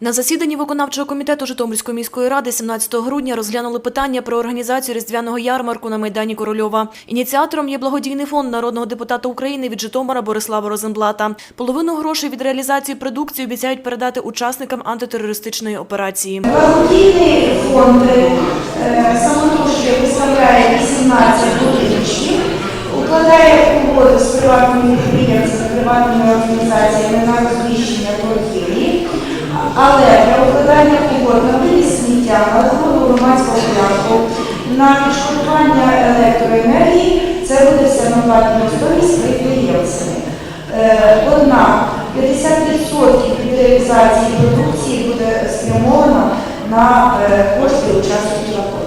На засіданні виконавчого комітету Житомирської міської ради 17 грудня розглянули питання про організацію різдвяного ярмарку на майдані Корольова. Ініціатором є благодійний фонд народного депутата України від Житомира Борислава Розенблата. Половину грошей від реалізації продукції обіцяють передати учасникам антитерористичної операції. Благодійний фонд е, самотужки виставляє 18 будиночків, укладає угоди з приватними підприємцями, приватними організаціями на розміщення але для укладання угод на вивіз сміття, на охорону громадського порядку, на відшкодування електроенергії це буде все на платній основі з підприємцями. Однак 50% від реалізації продукції буде спрямовано на е, кошти учасників АТО.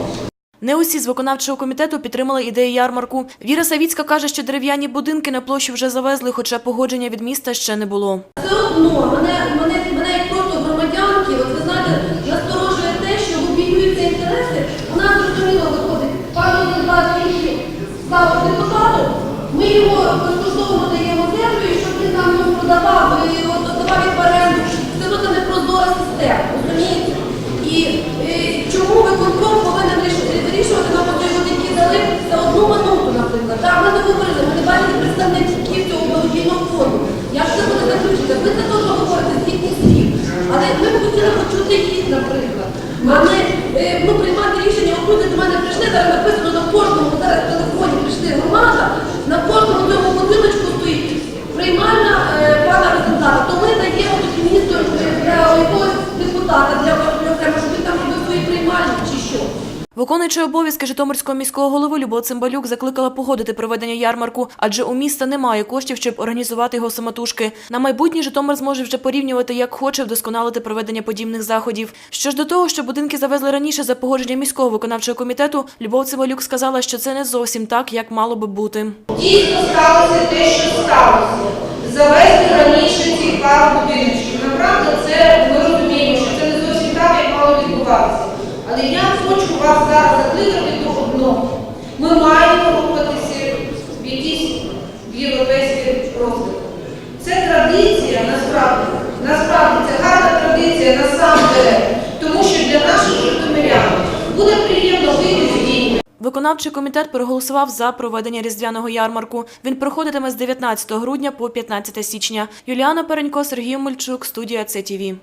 Не усі з виконавчого комітету підтримали ідею ярмарку. Віра Савіцька каже, що дерев'яні будинки на площу вже завезли, хоча погодження від міста ще не було. Все одно мене, мене, от ви знаєте, насторожує те, що обіймуються інтереси. У нас зрозуміло виходить, пан Донбас став депутатом, ми його безкоштовно А не е, ну, приймати рішення, люди до мене прийшли, зараз написано на кожному, зараз в телефоні прийшли громада, на кожному цьому будиночку стоїть приймальна е, пана Розенблата. То ми даємо тут міністру е, для якогось депутата, для, для щоб він там робив свої приймальні чи що. Виконуючи обов'язки Житомирського міського голови Любов Цимбалюк закликала погодити проведення ярмарку, адже у міста немає коштів, щоб організувати його самотужки. На майбутнє Житомир зможе вже порівнювати, як хоче вдосконалити проведення подібних заходів. Що ж до того, що будинки завезли раніше за погодження міського виконавчого комітету, Любов Цимбалюк сказала, що це не зовсім так, як мало би бути. Дійсно сталося те, що сталося. Завести раніше ці пару будиночків. Направду, це ми розуміємо, що це не зовсім так, як мало відбуватися. Але я хочу вас зараз закликати до одного. Ми маємо рухатися в якийсь в розвиток. Це традиція, насправді. Насправді це гарна традиція насамперед. Тому що для наших житомирян буде приємно вийти з війни. Виконавчий комітет проголосував за проведення різдвяного ярмарку. Він проходитиме з 19 грудня по 15 січня. Юліана Перенько, Сергій Мельчук, студія ЦТВ.